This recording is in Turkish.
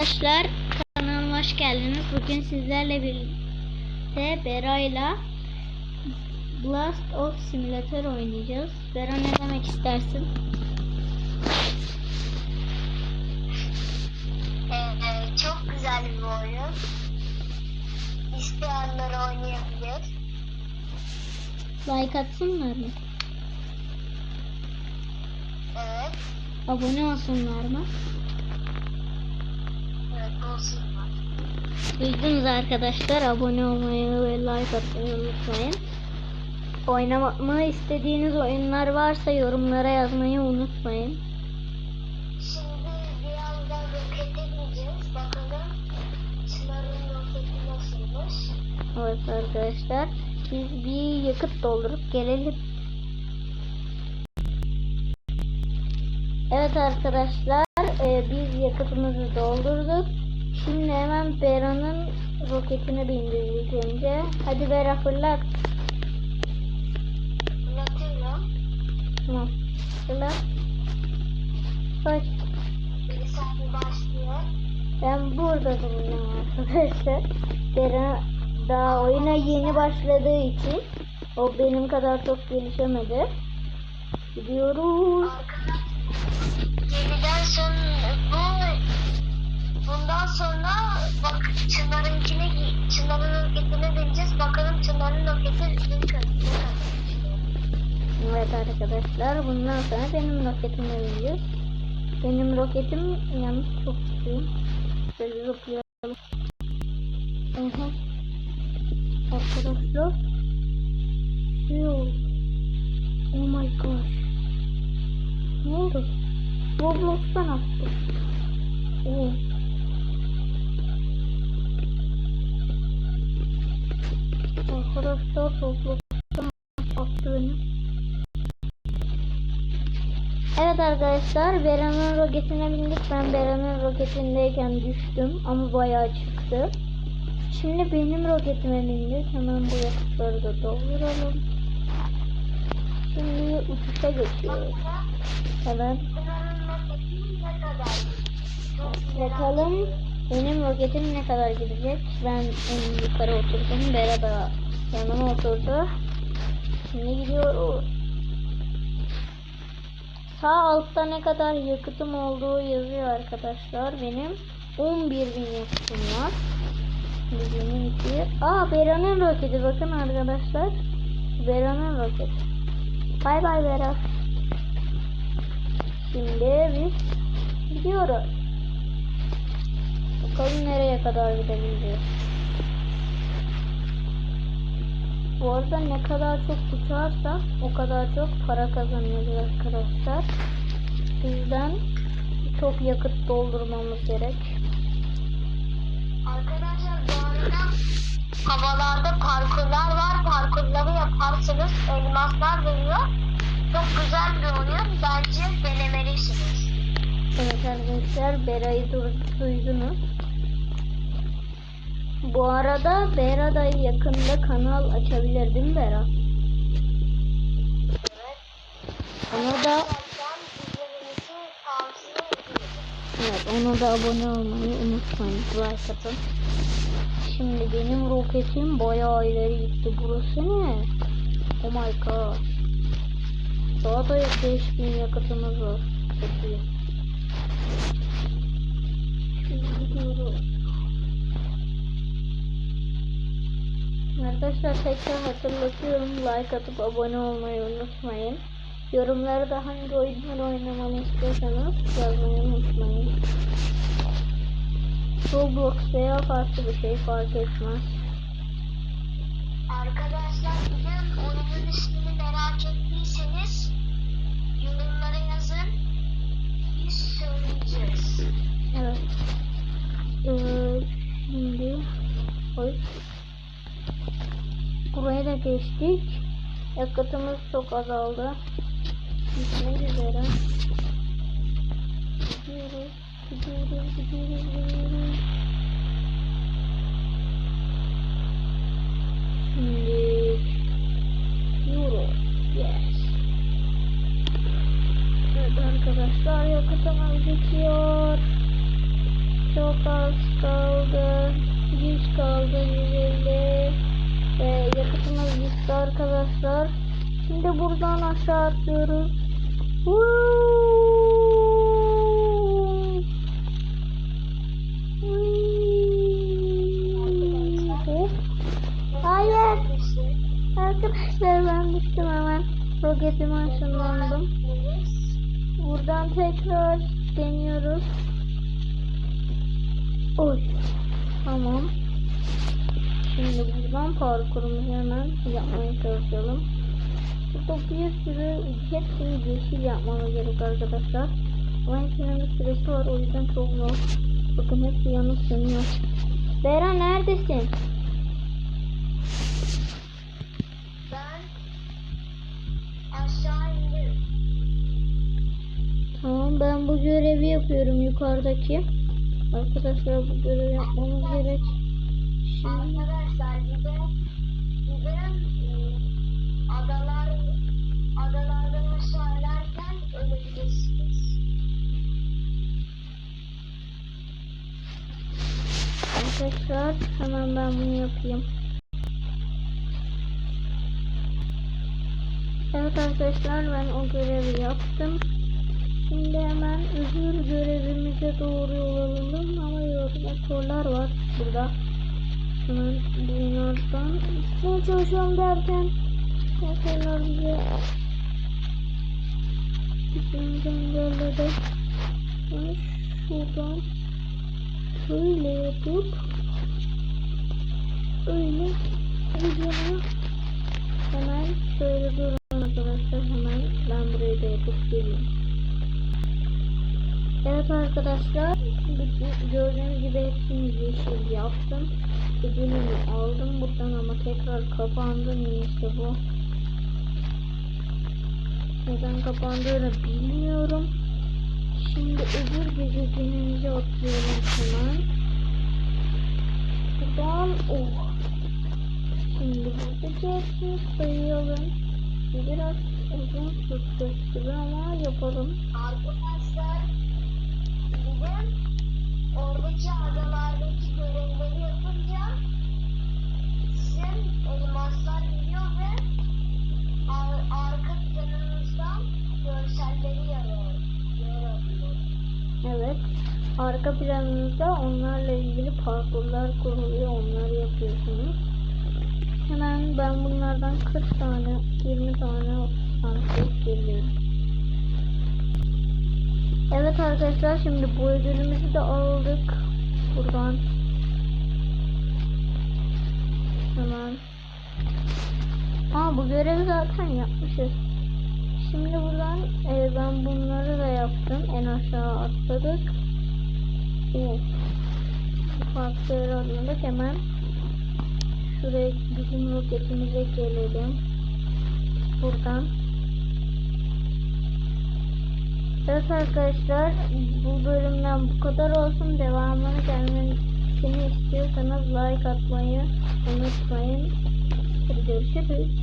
Arkadaşlar kanalıma hoş geldiniz. Bugün sizlerle birlikte Bera'yla Blast of Simulator oynayacağız. Bera ne demek istersin? Ee, çok güzel bir oyun. İsteyenler oynayabilir. Like atsınlar mı? Evet. Abone olsunlar mı? Duydunuz arkadaşlar. Abone olmayı ve like atmayı unutmayın. Oynamamı istediğiniz oyunlar varsa yorumlara yazmayı unutmayın. Şimdi birazdan rokete gideceğiz. Bakalım Çınar'ın roketi nasılmış. Evet arkadaşlar. Biz bir yakıt doldurup gelelim. Evet arkadaşlar. E, biz yakıtımızı doldurduk. Şimdi hemen Bera'nın roketine bindirdik önce. Hadi Bera fırlat. Anlatıyorum. Tamam. Fırlat. Başlıyor. Ben burada bulunuyorum arkadaşlar. Bera daha oyuna yeni başladığı için o benim kadar çok gelişemedi. Gidiyoruz. Arkadaşlar sonra bu bundan sonra bak Çınar'ınkine Çınar'ın roketine bineceğiz. Bakalım Çınar'ın roketi. Evet arkadaşlar bundan sonra benim roketime bineceğiz. Benim roketim yalnız çok güçlü. Şöyle zıplayalım. Aha. Arkadaşlar. Oldu. Oh my gosh. Ne oldu? Roblox'tan attı. Oo. Arkadaşlar Roblox'tan attı beni. Evet arkadaşlar Bera'nın roketine bindik. Ben Bera'nın roketindeyken düştüm ama bayağı çıktı. Şimdi benim roketime bindik. Hemen bu yakıtları da dolduralım. Şimdi uçuşa geçiyoruz. Merak bakalım benim roketim ne kadar gidecek. Ben en yukarı oturdum. Bera da yanıma oturdu. Şimdi gidiyoruz. Sağ altta ne kadar yakıtım olduğu yazıyor arkadaşlar. Benim 11 bin yakıtım var. Benim iki. Aa Bera'nın roketi bakın arkadaşlar. Bera'nın roketi. Bay bay Bera. Şimdi biz gidiyoruz. Bakalım nereye kadar gidebileceğiz. Bu arada ne kadar çok uçarsak o kadar çok para kazanıyoruz arkadaşlar. Bizden çok yakıt doldurmamız gerek. Arkadaşlar bu arada havalarda parkurlar var. Parkurları yaparsanız elmaslar veriyor. Çok güzel bir oyun. Bence denemelisiniz. Evet arkadaşlar Bera'yı du- duydunuz. Bu arada Bera da yakında kanal açabilir değil mi Bera? Evet. Ona da evet ona da abone olmayı unutmayın. Like atın. Şimdi benim roketim bayağı ileri gitti. Burası ne? Oh my god. Daha da 5000 yakıtımız var. Çok iyi. Arkadaşlar tekrar hatırlatıyorum. Like atıp abone olmayı unutmayın. Yorumlara da hangi oyunları oynamamı istiyorsanız yazmayı unutmayın. Roblox veya farklı bir şey fark etmez. Arkadaşlar bugün oyunun ismini merak ettiyseniz yorumlara yazın. Biz söyleyeceğiz. Evet. Ee, şimdi oy. Buraya da geçtik. Yakıtımız çok azaldı. Gitmek üzere. Gidiyoruz, gidiyoruz. Yes. Evet arkadaşlar yakıtımız bitiyor. Çok az kaldı. 100 kaldı. 150. Ve yakıtımız bitti arkadaşlar. Şimdi buradan aşağı atlıyoruz. Woo! Arkadaşlar ben düştüm hemen. Roketime ışınlandım. Buradan tekrar deniyoruz. Oy. Tamam. Şimdi buradan parkurumuzu hemen yapmaya çalışalım. Burada bir sürü hepsini yeşil yapmamız gerek arkadaşlar. Ama hepsinin bir süresi var o yüzden çok zor. Bakın hepsi yanıp sönüyor. Bera neredesin? Tamam ben bu görevi yapıyorum yukarıdaki. Arkadaşlar bu görevi yapmamız gerek. Şimdi Arkadaşlar bir de de e, adalar adalardan aşağı inerken ölebilirsiniz. arkadaşlar hemen ben bunu yapayım. Evet arkadaşlar ben o görevi yaptım. Şimdi hemen öbür görevimize doğru yol alalım ama yolda sorular var burada. Hemen bunlardan gitmeye çalışıyorum derken motorlar bize bizim engelledi. Ben şuradan şöyle yapıp öyle videomu hemen şöyle durun arkadaşlar hemen ben burayı da yapıp geleyim. Evet arkadaşlar gördüğünüz gibi hepsini yeşil yaptım. Ödülümü aldım buradan ama tekrar kapandı neyse bu. Neden kapandığını bilmiyorum. Şimdi öbür gezegenimize atlıyorum hemen. Buradan oh. Şimdi burada geçmiş sayalım. Biraz uzun sürecek gibi ama yapalım. Arkadaşlar de oradaki adalardaki görevleri yapınca sizin elmaslar geliyor ve ar- arka planınızdan görselleri yarıyor. Evet. Arka planınızda onlarla ilgili parkurlar kuruluyor. Onları yapıyorsunuz. Hemen ben bunlardan 40 tane, 20 tane, 30 tane seçip geliyorum. Evet arkadaşlar şimdi bu ödülümüzü de aldık. Buradan. Hemen. Aa bu görevi zaten yapmışız. Şimdi buradan e, ben bunları da yaptım. En aşağı atladık. Evet. Farklı yere atladık. Hemen şuraya bizim roketimize gelelim. Buradan. Evet arkadaşlar bu bölümden bu kadar olsun. Devamını gelmesini istiyorsanız like atmayı unutmayın. Hadi görüşürüz.